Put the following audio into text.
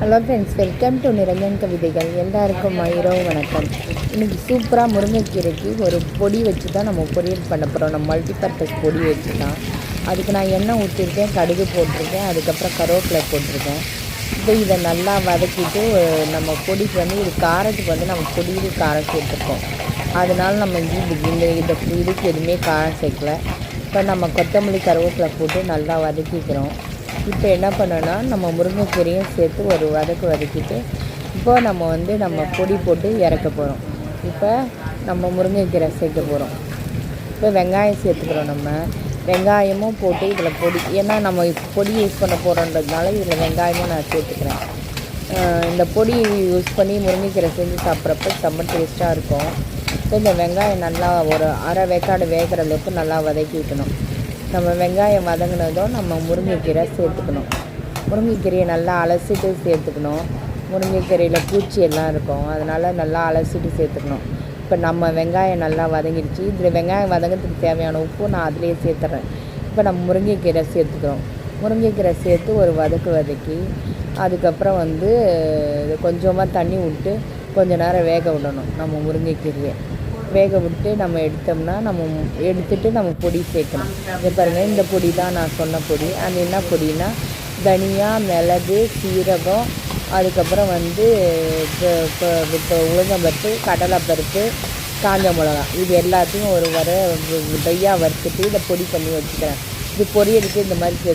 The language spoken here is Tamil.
Hello friends welcome to Niranjan கவிதைகள் எல்லாருக்கும் இரவு வணக்கம். இன்றைக்கி சூப்பராக முருங்கைக்கீரைக்கு ஒரு பொடி வச்சு தான் நம்ம பொரியல் பண்ண போகிறோம் நம்ம மல்டிபர்பஸ் பொடி வச்சு தான் அதுக்கு நான் எண்ணெய் ஊற்றிருக்கேன் கடுகு போட்டிருக்கேன் அதுக்கப்புறம் கருவேப்பிலை போட்டிருக்கேன். இப்போ இதை நல்லா வதக்கிட்டு நம்ம பொடிக்கு வந்து இது காரத்துக்கு வந்து நம்ம பொடியில் காரம் சேர்த்துருக்கோம் அதனால நம்ம இது இந்த இந்த இதுக்கு எதுவுமே காரம் சேர்க்கல. இப்போ நம்ம கொத்தமல்லி கருவேப்பிலை போட்டு நல்லா வதக்கிக்கிறோம். இப்போ என்ன பண்ணோன்னா நம்ம முருங்கைக்கீரையும் சேர்த்து ஒரு வதக்கு வதக்கிட்டு இப்போ நம்ம வந்து நம்ம பொடி போட்டு இறக்க போகிறோம் இப்போ நம்ம முருங்கைக்கீரை சேர்க்க போகிறோம் இப்போ வெங்காயம் சேர்த்துக்கிறோம் நம்ம. வெங்காயமும் போட்டு இதில் பொடி ஏன்னா நம்ம பொடி யூஸ் பண்ண போகிறோன்றதுனால இதில் வெங்காயமும் நான் சேர்த்துக்கிறேன். இந்த பொடி யூஸ் பண்ணி முருங்கைக்கீரை செஞ்சு சாப்பிட்றப்ப செம்ம டேஸ்ட்டாக இருக்கும். இப்போ இந்த வெங்காயம் நல்லா ஒரு அரை வேக்காடு வேகிற அளவுக்கு நல்லா வதக்கி வைக்கணும். நம்ம வெங்காயம் வதங்கினதும் நம்ம முருங்கைக்கீரை சேர்த்துக்கணும். முருங்கைக்கீரையை நல்லா அலசிட்டு சேர்த்துக்கணும். முருங்கைக்கீரையில் பூச்சி எல்லாம் இருக்கும். அதனால் நல்லா அலசிட்டு சேர்த்துக்கணும். இப்போ நம்ம வெங்காயம் நல்லா வதங்கிடுச்சு. இதில் வெங்காயம் வதங்கிறதுக்கு தேவையான உப்பு நான் அதிலேயே சேர்த்துறேன். இப்போ நம்ம முருங்கைக்கீரை சேர்த்துக்கிறோம். முருங்கைக்கீரை சேர்த்து ஒரு வதக்கு வதக்கி அதுக்கப்புறம் வந்து கொஞ்சமாக தண்ணி விட்டு கொஞ்ச நேரம் வேக விடணும் நம்ம முருங்கைக்கீரையை. வேக விட்டு நம்ம எடுத்தோம்னா நம்ம எடுத்துட்டு நம்ம பொடி சேர்க்கணும். இதை பாருங்கள் இந்த பொடி தான் நான் சொன்ன பொடி. அது என்ன பொடினா தனியா மிளகு சீரகம் அதுக்கப்புறம் வந்து இப்போ இப்போ இப்போ உளுந்தம்பருப்பு கடலைப்பருப்பு காஞ்ச மிளகா. இது எல்லாத்தையும் ஒரு வர ட்ரையாக வறுத்துட்டு இதை பொடி பண்ணி வச்சுக்கிறேன். இது பொரியலுக்கு இந்த மாதிரி சேர்த்து